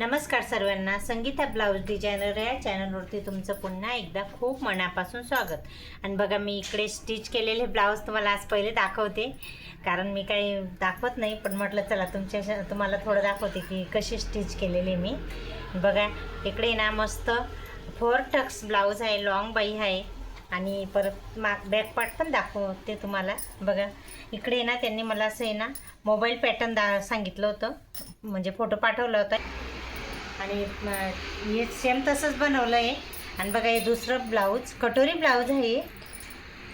नमस्कार सर्वांना. Sangeeta blouse designer या चॅनलवरती तुमचं पुन्हा एकदा खूप मनापासून स्वागत. आणि बघा मी इकडे स्टिच केलेले ब्लाऊज तुम्हाला आज पहिले दाखवते. कारण मी काही दाखवत नाही पण म्हटलं चला तुमच्या तुम्हाला थोडं दाखवते की कशी स्टिच केलेले मी. बघा इकडे ना मस्त फोर टक्स ब्लाऊज आहे लॉंग बाई आहे. आणि परत माग बॅकपार्ट पण दाखवते तुम्हाला. बघा इकडे ना त्यांनी मला असं आहे ना मोबाईल पॅटर्न दा सांगितलं होतं. म्हणजे फोटो पाठवला होता. आणि हे सेम तसंच बनवलं आहे आणि बघा हे दुसरं ब्लाऊज कटोरी ब्लाऊज आहे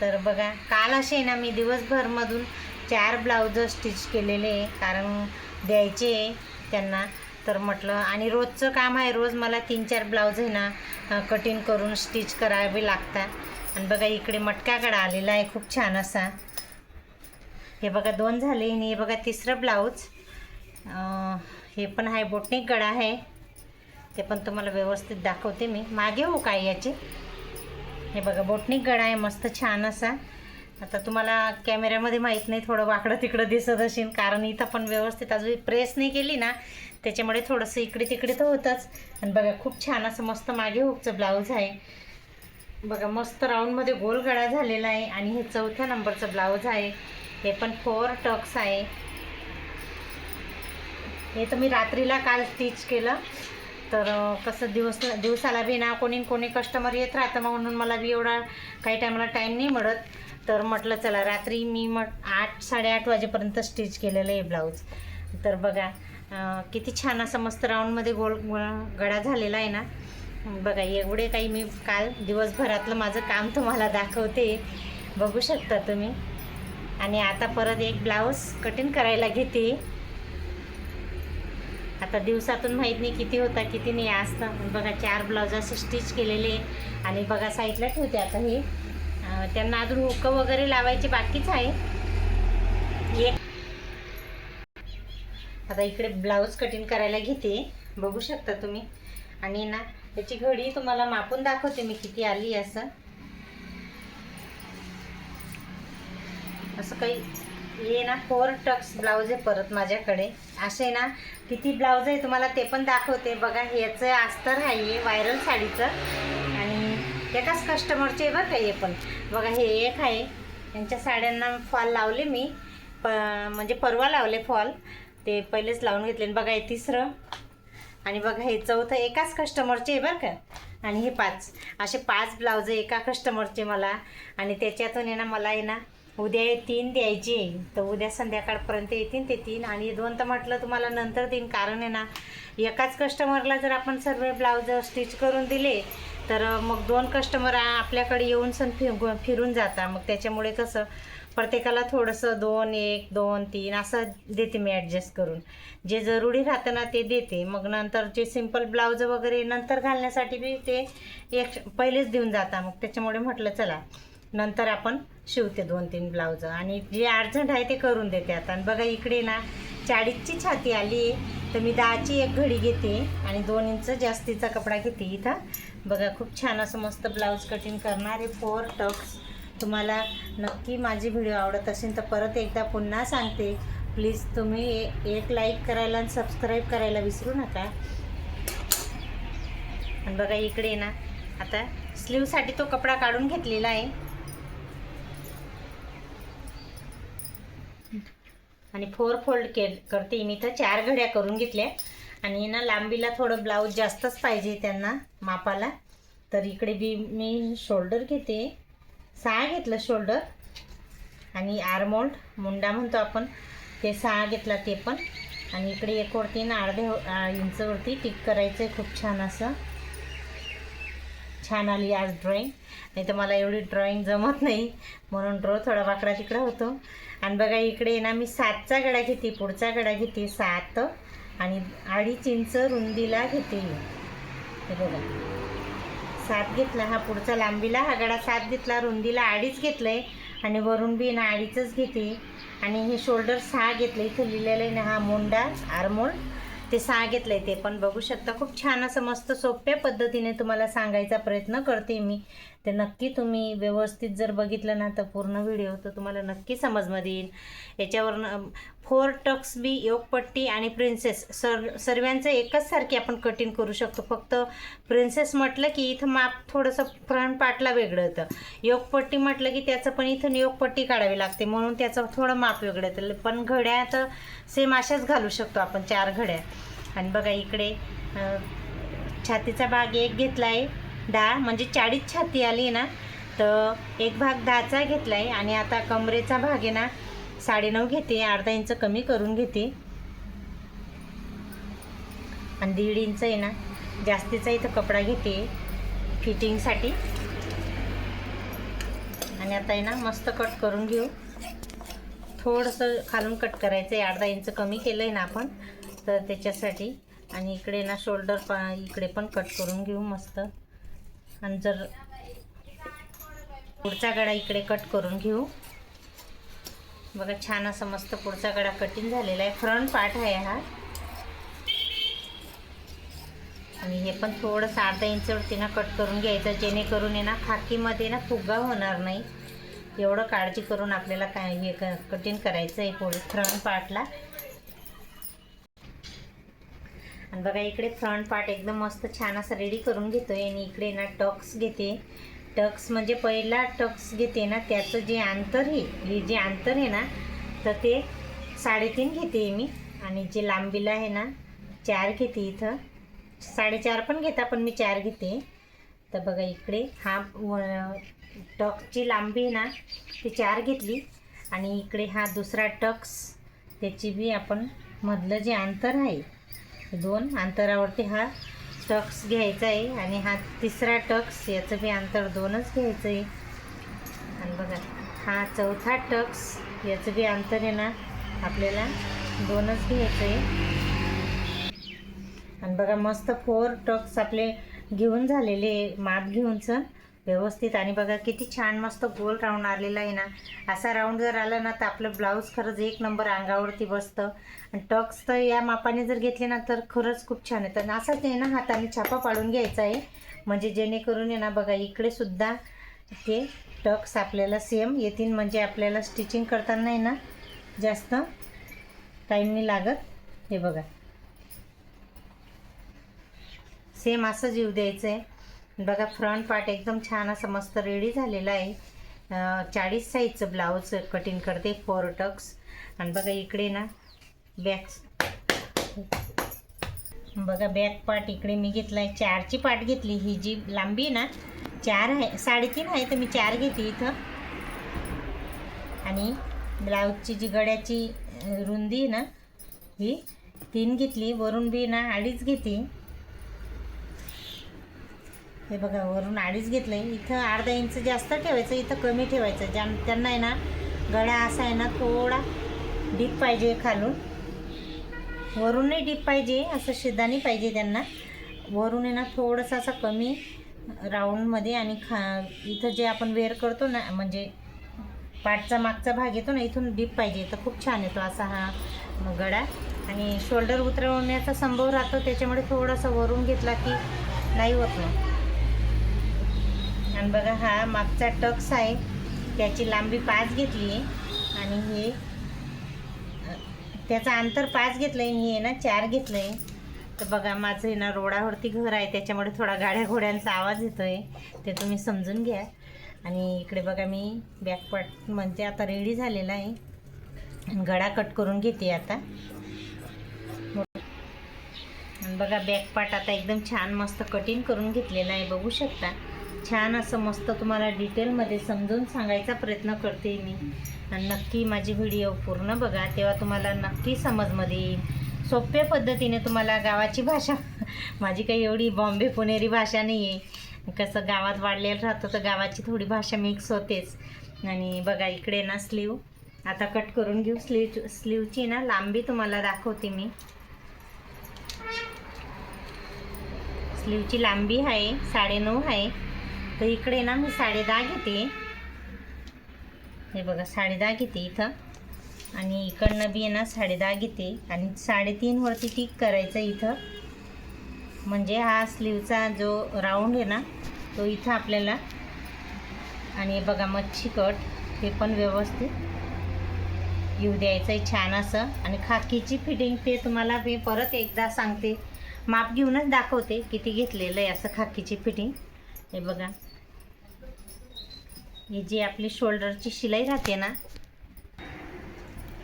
तर बघा काल असे ना मी दिवसभरमधून चार ब्लाऊज स्टिच केलेले आहे. कारण द्यायचे आहे त्यांना. तर म्हटलं आणि रोजचं काम आहे रोज मला तीन चार ब्लाऊज आहे ना कटिंग करून स्टिच करावे लागतात. आणि बघा इकडे मटका आलेला आहे खूप छान असा. हे बघा दोन झाले. आणि हे बघा तिसरं ब्लाऊज हे पण आहे बोटनिक गळा आहे. ते पण तुम्हाला व्यवस्थित दाखवते मी. मागे हो काय याचे? हे बघा बोटनिक गडा आहे मस्त छान असा. आता तुम्हाला कॅमेऱ्यामध्ये माहीत नाही थोडं वाकडं तिकडं दिसत असेल कारण इथं पण व्यवस्थित अजून प्रेस नाही केली ना त्याच्यामुळे थोडंसं इकडे तिकडे तर होतंच. आणि बघा खूप छान असं मस्त मागे हुकचं ब्लाऊज आहे. बघा मस्त राऊंडमध्ये गोल गळा झालेला आहे आणि हे चौथ्या नंबरचं ब्लाऊज आहे. हे पण फोर टक्स आहे. हे तर मी रात्रीला काल स्टिच केलं. तर कसं दिवस दिवसाला बी ना कोणी कोणी कस्टमर येत राहतं मग म्हणून मला बी एवढा काही टायमाला टाईम नाही मिळत. तर म्हटलं चला रात्री मी मग आठ साडेआठ वाजेपर्यंत स्टिच केलेलं आहे ब्लाऊज तर बघा किती छान असं मस्त राऊंडमध्ये गोल गोल- गळा झालेला आहे ना. बघा एवढे काही मी काल दिवसभरातलं माझं काम तुम्हाला दाखवते. बघू शकता तुम्ही. आणि आता परत एक ब्लाऊज कटिंग करायला घेते. आता दिवसातून माहीत नाही किती होता किती नाही असतं बघा चार ब्लाऊज असे स्टिच केलेले आणि बघा साईडला ठेवते आता हे. त्यांना अजून हुकं वगैरे लावायचे बाकीच आहे. एक. आता इकडे ब्लाऊज कटिंग करायला घेते. बघू शकता तुम्ही. आणि ना त्याची घडी तुम्हाला मापून दाखवते मी किती आली असं. असं काही हे ना फोर टक्स ब्लाऊज आहे परत माझ्याकडे. असे ना किती ब्लाऊज आहे तुम्हाला ते पण दाखवते. बघा ह्याचं अस्तर आहे व्हायरल साडीचं. आणि एकाच कस्टमरचे बरं का हे पण. बघा हे एक आहे. यांच्या साड्यांना फॉल लावले मी. प म्हणजे परवा लावले फॉल ते पहिलेच लावून घेतले. बघा हे तिसरं. आणि बघा हे चौथं एकाच कस्टमरचे आहे बरं का. आणि हे पाच. असे पाच ब्लाऊज एका कस्टमरचे मला. आणि त्याच्यातून आहे ना मला आहे ना उद्या तीन द्यायचे. तर उद्या संध्याकाळपर्यंत येतील ते तीन आणि दोन तर म्हटलं तुम्हाला नंतर देईन. कारण आहे ना एकाच कस्टमरला जर आपण सर्व ब्लाऊज स्टिच करून दिले तर मग दोन कस्टमर आपल्याकडे येऊन सण फिर फिरून जाता मग त्याच्यामुळे कसं प्रत्येकाला थोडंसं दोन एक दोन तीन असं देते मी ॲडजस्ट करून. जे जरुरी राहतं ना ते देते. मग नंतर जे सिंपल ब्लाऊज वगैरे नंतर घालण्यासाठी बी ते एक पहिलेच देऊन जाता मग त्याच्यामुळे म्हटलं चला. नंतर आपण शिवते दोन तीन ब्लाऊज आणि जे अर्जंट आहे ते करून देते आता. आणि बघा इकडे ना चाळीसची छाती आली तर मी दहाची एक घडी घेते आणि दोन इंच जास्तीचा कपडा घेते इथं. बघा खूप छान असं मस्त ब्लाऊज कटिंग करणारे फोर टक्स तुम्हाला नक्की माझी व्हिडिओ आवडत असेल तर परत एकदा पुन्हा सांगते. प्लीज तुम्ही ए- एक लाईक करायला आणि सबस्क्राईब करायला विसरू नका. आणि बघा इकडे ना आता स्लीवसाठी तो कपडा काढून घेतलेला आहे. आणि फोर फोल्ड के करते. मी तर चार घड्या करून घेतल्या. आणि ना लांबीला थोडं ब्लाऊज जास्तच पाहिजे त्यांना मापाला. तर इकडे बी मी शोल्डर घेते. सहा घेतलं शोल्डर आणि आरमोल्ड मुंडा म्हणतो आपण ते सहा घेतला ते पण. आणि इकडे एक वरती ना अर्धे इंचवरती टिक करायचं आहे खूप छान असं. छान आली आज ड्रॉईंग नाही तर मला एवढी ड्रॉईंग जमत नाही. म्हणून ड्रॉ थोडा वाकडा तिकडा होतो. आणि बघा इकडे ना मी सातचा गडा घेते पुढचा गडा घेते सात. आणि अडीच इंच रुंदीला घेते हे बघा. सात घेतला हा पुढचा लांबीला हा गडा सात घेतला रुंदीला अडीच घेतलंय. आणि वरून बी ना अडीचच घेते. आणि हे शोल्डर सहा घेतलं इथं लिहिलेलं आहे ना हा मोंडा आरमोल. ते सांगितलंय ते पण बघू शकता. खूप छान असं मस्त सोप्या पद्धतीने तुम्हाला सांगायचा प्रयत्न करते मी. ते नक्की तुम्ही व्यवस्थित जर बघितलं ना तर पूर्ण व्हिडिओ तर तुम्हाला नक्की समजमध्ये येईल. याच्यावरनं फोर टक्स बी योगपट्टी आणि प्रिन्सेस सर सर्वांचं एकच सारखी आपण कटिंग करू शकतो. फक्त प्रिन्सेस म्हटलं की इथं माप थोडंसं फ्रंट पार्टला वेगळं येतं. योगपट्टी म्हटलं की त्याचं पण इथं योगपट्टी काढावी लागते. म्हणून त्याचं थोडं माप वेगळं येतं. पण घड्या तर सेम अशाच घालू शकतो आपण चार घड्या. आणि बघा इकडे छातीचा भाग एक घेतला आहे दहा म्हणजे चाळीस छाती आली ना तर एक भाग दहाचा घेतला आहे आणि आता कमरेचा भाग आहे ना साडेनऊ घेते अर्धा इंच कमी करून घेते. आणि दीड इंच आहे ना जास्तीचा इथं कपडा घेते फिटिंगसाठी आणि आता आहे ना मस्त कट करून घेऊ. थोडंसं खालून कट करायचं आहे अर्धा इंच कमी केलं आहे ना आपण तर त्याच्यासाठी. आणि इकडे ना शोल्डर पा इकडे पण कट करून घेऊ मस्त. आणि जर पुढचा गळा इकडे कट करून घेऊ. बघा छान असं मस्त पुढचा गळा कटिंग झालेला आहे. फ्रंट पार्ट आहे हा. आणि हे पण थोडंसं अर्धा इंचवरती ना कट करून घ्यायचं जेणेकरून आहे ना खाकीमध्ये ना फुगा होणार नाही. एवढं काळजी करून आपल्याला काय हे क कटिंग करायचं आहे पुढे फ्रंट पार्टला आणि बघा इकडे फ्रंट पार्ट एकदम मस्त छान असं रेडी करून घेतोय. आणि इकडे ना टक्स घेते. टक्स म्हणजे पहिला टक्स घेते ना त्याचं जे अंतर आहे हे जे अंतर आहे ना तर ते साडेतीन घेते मी. आणि जे लांबीला आहे ना चार घेते इथं. साडेचार पण घेता पण मी चार घेते. तर बघा इकडे हा टक्सची लांबी आहे ना ती चार घेतली. आणि इकडे हा दुसरा टक्स त्याची बी आपण मधलं जे अंतर आहे दोन अंतरावरती हा टक्स घ्यायचा आहे आणि हा तिसरा टक्स याचं बी अंतर दोनच घ्यायचं आहे. आणि बघा हा चौथा टक्स याचं बी अंतर आहे ना आपल्याला दोनच घ्यायचं आहे. आणि बघा मस्त फोर टक्स आपले घेऊन झालेले माप घेऊनचं. व्यवस्थित. आणि बघा किती छान मस्त गोल राऊंड आलेला आहे ना. असा राऊंड जर आला ना तर आपलं ब्लाऊज खरंच एक नंबर अंगावरती बसतं. आणि टक्स तर या मापाने जर घेतले ना तर खरंच खूप छान येतं. आणि असंच आहे ना हाताने छापा पाडून घ्यायचा आहे. म्हणजे जेणेकरून आहे ना बघा इकडे सुद्धा ते टक्स आपल्याला सेम येतील. म्हणजे आपल्याला स्टिचिंग करताना आहे ना जास्त टाईम नाही लागत. हे बघा. सेम असंच जीव द्यायचं आहे बघा फ्रंट पार्ट एकदम छान असं मस्त रेडी झालेला आहे. चाळीस साईजचं ब्लाऊज कटिंग करते फोर टक्स आणि बघा इकडे ना बॅक बघा बॅक पार्ट इकडे मी घेतला आहे चारची पार्ट घेतली. ही जी लांबी आहे ना चार आहे साडेतीन आहे तर मी चार घेते इथं. आणि ब्लाऊजची जी गळ्याची रुंदी आहे ना ही तीन घेतली. वरून बी ना अडीच घेते. हे बघा वरून अडीच घेतलं आहे इथं अर्धा इंच जास्त ठेवायचं इथं कमी ठेवायचं. ज्या त्यांना आहे ना गळा असा आहे ना थोडा डीप पाहिजे खालून. वरूनही डीप पाहिजे असं शिदानी पाहिजे त्यांना. वरून आहे ना थोडंसं असं कमी राऊंडमध्ये आणि खा इथं जे आपण वेअर करतो ना म्हणजे पाठचा मागचा भाग येतो ना इथून डीप पाहिजे. तर खूप छान येतो असा हा गळा. आणि शोल्डर उतरवण्याचा संभव राहतो त्याच्यामुळे थोडासा वरून घेतला की नाही होत ना. आणि बघा हा मागचा टक्स आहे. त्याची लांबी पाच घेतली. आहे आणि हे त्याचं अंतर पाच घेतलं आहे हे ना चार घेतलं आहे तर बघा माझं हे ना रोडावरती घर आहे. त्याच्यामुळे थोडा गाड्या घोड्यांचा आवाज येतो आहे ते तुम्ही समजून घ्या. आणि इकडे बघा मी बॅकपार्ट म्हणजे आता रेडी झालेला आहे. गळा कट करून घेते आता. आणि बघा बॅक आता एकदम छान मस्त कटिंग करून घेतलेला आहे. बघू शकता. छान असं मस्त तुम्हाला डिटेलमध्ये समजून सांगायचा प्रयत्न करते मी. आणि नक्की माझी व्हिडिओ पूर्ण बघा तेव्हा तुम्हाला नक्की समजमध्ये येईल. सोप्या पद्धतीने तुम्हाला गावाची भाषा माझी काही एवढी बॉम्बे पुणेरी भाषा नाही आहे कसं गावात वाढलेलं राहतं तर गावाची थोडी भाषा मिक्स होतेच. आणि बघा इकडे ना स्लीव आता कट करून घेऊ. स्लीव स्लीवची ना लांबी तुम्हाला दाखवते मी. स्लीवची लांबी आहे साडेनऊ आहे. तर इकडे ना मी साडेदहा घेते हे बघा साडेदहा घेते इथं. आणि इकडनं बी आहे ना साडेदहा घेते आणि साडेतीनवरती टिक करायचं इथं. म्हणजे हा स्लीवचा जो राऊंड आहे ना तो इथं आपल्याला. आणि बघा मच्छी कट हे पण व्यवस्थित येऊ द्यायचं आहे छान असं. आणि खाकीची फिटिंग ते तुम्हाला मी परत एकदा सांगते. माप घेऊनच दाखवते किती घेतलेलं आहे असं खाकीची फिटिंग हे बघा. ही जी आपली शोल्डरची शिलाई राहते ना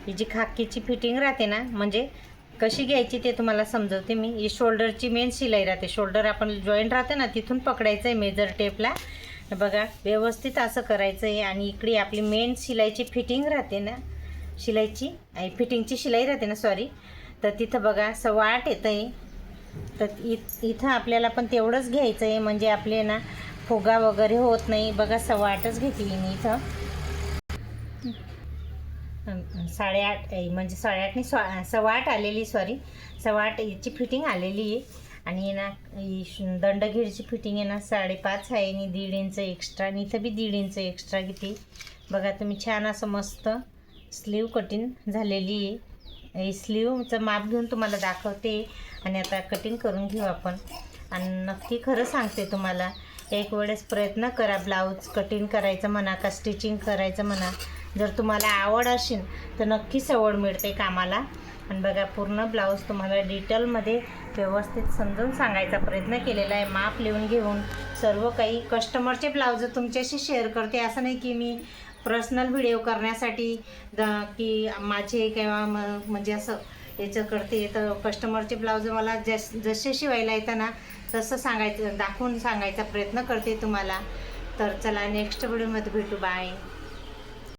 ही जी खाकीची फिटिंग राहते ना म्हणजे कशी घ्यायची ते तुम्हाला समजवते मी. ही शोल्डरची मेन शिलाई राहते. शोल्डर आपण जॉईंट राहते ना तिथून पकडायचं आहे मेजर टेपला बघा व्यवस्थित असं करायचं आहे आणि इकडे आपली मेन शिलाईची फिटिंग राहते ना शिलाईची आणि फिटिंगची शिलाई राहते ना सॉरी तर तिथं बघा सव्वा आठ येतं आहे तर इ इथं आपल्याला पण तेवढंच घ्यायचं आहे म्हणजे आपले ना फुगा वगैरे होत नाही. बघा सव्वा आठच घेतली मी इथं. साडेआठ म्हणजे साडेआठने स्वा सव्वा आठ आलेली सॉरी सव्वा आठ याची फिटिंग आलेली आहे. आणि ना ही फिटिंग आहे ना साडेपाच आहे आणि दीड इंच एक्स्ट्रा आणि इथं बी दीड इंच एक्स्ट्रा घेते. बघा तुम्ही छान असं मस्त स्लीव कटिंग झालेली आहे. स्लीवचं माप घेऊन तुम्हाला दाखवते. आणि आता कटिंग करून घेऊ आपण. आणि नक्की खरं सांगते तुम्हाला एक वेळेस प्रयत्न करा ब्लाऊज कटिंग करायचं म्हणा का स्टिचिंग करायचं म्हणा. जर तुम्हाला आवड असेल तर नक्कीच आवड मिळते कामाला. आणि बघा पूर्ण ब्लाऊज तुम्हाला डिटेलमध्ये व्यवस्थित समजून सांगायचा प्रयत्न केलेला आहे. माप लिहून घेऊन सर्व काही कस्टमरचे ब्लाऊज तुमच्याशी शेअर करते. असं नाही की मी पर्सनल व्हिडिओ करण्यासाठी द की माझे किंवा म- म्हणजे असं याचं करते तर कस्टमरचे ब्लाऊज मला जस जसे शिवायला येतं ना तसं सांगायचं दाखवून सांगायचा प्रयत्न करते तुम्हाला. तर चला नेक्स्ट व्हिडिओमध्ये भेटू. बाय